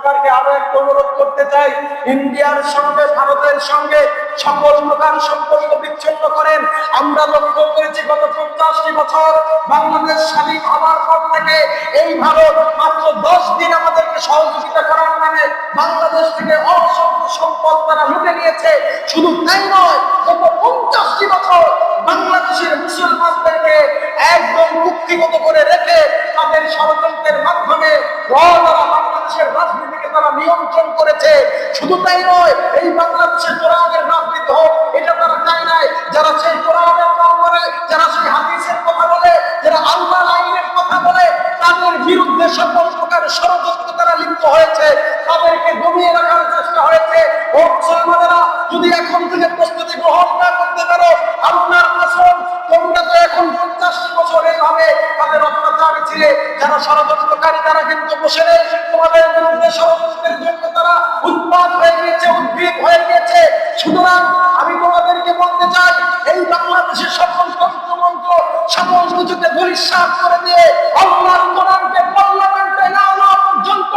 সরকারকে আরও একটা অনুরোধ করতে চাই। ইন্ডিয়ার সঙ্গে, ভারতের সঙ্গে সকল প্রকার সম্পর্ক বিচ্ছিন্ন করেন। আমরা লক্ষ্য করেছি গত পঞ্চাশটি বছর বাংলাদেশ স্বাধীন হওয়ার পর থেকে এই ভারত মাত্র দশ দিন আমাদেরকে সহযোগিতা করার নামে বাংলাদেশ থেকে অসংখ্য সম্পদ তারা লুটে নিয়েছে। শুধু তাই নয়, গত পঞ্চাশটি বছর বাংলাদেশের মুসলমানদেরকে একদম কুক্ষিগত করে রেখে তাদের ষড়যন্ত্রের মাধ্যমে র দ্বারা বাংলাদেশের রাজনীতিকে নিয়ন্ত্রণ করেছে। শুধু তাই নয়, এই বাংলাদেশের কোরআনের রাজনীতি হোক, এটা তারা চায় নাই। যারা সেই কোরআনের নাম বলে যারা সেই হাদিসের কথা বলে, যারা আল্লাহ আইনের কথা বলে, তাদের বিরুদ্ধে সকল প্রকার ষড়যন্ত্র তারা লিপ্ত হয়েছে। তাদেরকে দমিয়ে রাখার চেষ্টা হয়েছে। ও মুসলমানেরা, যদি এখন থেকে প্রস্তুতি গ্রহণ না করতে পারো, আপনার আসল তোমরা তো এখন পঞ্চাশটি বছর এইভাবে ষড়যন্ত্রকারী তারা কিন্তু বসে নেই। তোমাদের বিরুদ্ধে ষড়যন্ত্রের জন্য তারা উৎপাদ হয়ে গিয়েছে, উদ্ভিদ হয়ে গিয়েছে। সুতরাং আমি তোমাদেরকে বলতে চাই, এই বাংলাদেশের সকল তন্ত্রমন্ত্র সকল কিছুকে পরিষ্কার করে দিয়ে আল্লাহর কোরআনকে পার্লামেন্টে না আনা পর্যন্ত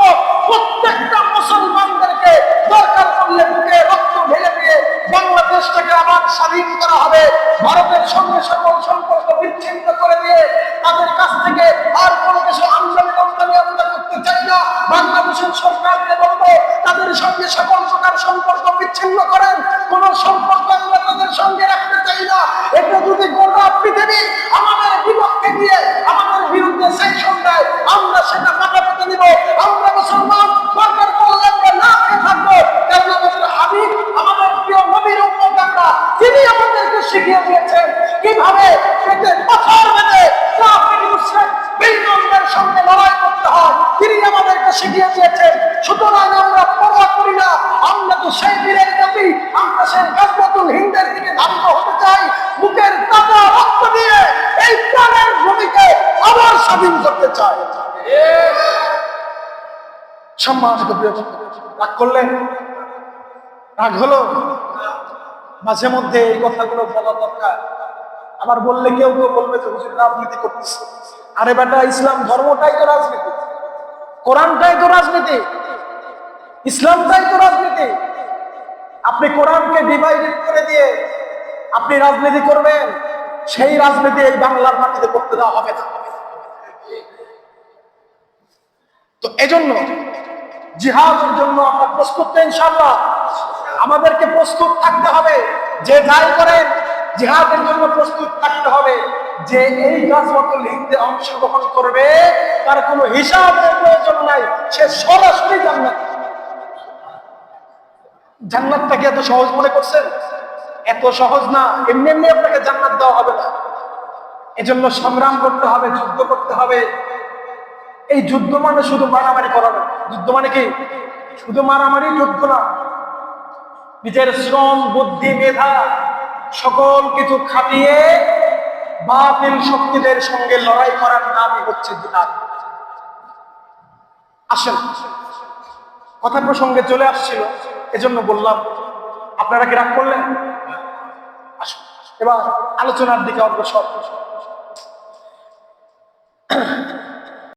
প্রত্যেকটা মুসলমানদেরকে দরকার পড়লে বুকে রক্ত ঢেলে দিয়ে বাংলাদেশটাকে আবার স্বাধীন করা হবে। ভারতের সঙ্গে সকল সম্পর্ক সম্পর্ক বিচ্ছিন্ন করেন, কোন সম্পর্ক আমরা তাদের সঙ্গে রাখতে চাই না। এটা যদি গোটা পৃথিবী আমাদের বিপক্ষে দিয়ে আমাদের বিরুদ্ধে সেকশন দেয় আমরা সেটা পাকা পেতে নিব, আমরা মুসলমান দরকার পড়লে আমরা না খেয়ে থাকব। আমাদের আমাদের প্রিয় নবীর উম্মত আমরা তিনি আমাদেরকে শিখিয়ে দিয়েছেন কীভাবে পেটে পাথর বেঁধে সঙ্গে লড়াই করতে হয় তিনি আমাদেরকে শিখিয়ে দিয়েছেন সুতরাং আমরা পরোয়া করি না আমরা তো সেই বীরের জাতি আমরা সেই দিকে হতে চাই রক্ত দিয়ে এই প্রাণের ভূমিকে আবার স্বাধীন করতে চাই। রাগ করলেন? রাগ হলো? মাঝে মধ্যে এই কথাগুলো বলা দরকার। আবার বললে কেউ কেউ বলবে যে, হুজুর, রাজনীতি করতেছে। আরে বেটা, ইসলাম ধর্মটাই তো রাজনীতি। কোরআনটাই তো রাজনীতি। ইসলামটাই তো রাজনীতি। আপনি কোরআনকে ডিভাইডেড করে দিয়ে আপনি রাজনীতি করবেন, সেই রাজনীতি এই বাংলার মাটিতে করতে দেওয়া হবে না। তো এজন্য জিহাদের জন্য আমরা প্রস্তুত তো ইনশাআল্লাহ। আমাদেরকে প্রস্তুত থাকতে হবে, যে যাই করেন, জিহাদের জন্য প্রস্তুত থাকতে হবে, যে এই গাছবতল হিন্দে অংশগ্রহণ করবে, তার কোনো হিসাবের প্রয়োজন নাই, সে সরাসরি জান্নাত। জান্নাতটাকে এত সহজ মনে করছেন? এত সহজ না, এমনি এমনি আপনাকে জান্নাত দেওয়া হবে না। এজন্য সংগ্রাম করতে হবে, যুদ্ধ করতে হবে। এই যুদ্ধ মানে শুধু মারামারি করা না। যুদ্ধ মানে কি? শুধু মারামারি যুদ্ধ না। নিজের শ্রম, বুদ্ধি, মেধা, সকল কিছু খাটিয়ে বাতিল শক্তিদের সঙ্গে লড়াই করার নামই হচ্ছে জিহাদ আসেন, কথা প্রসঙ্গে চলে আসছিল। এজন্য বললাম আপনারা কি রাগ করলেন? এবার আলোচনার দিকে অগ্রসর।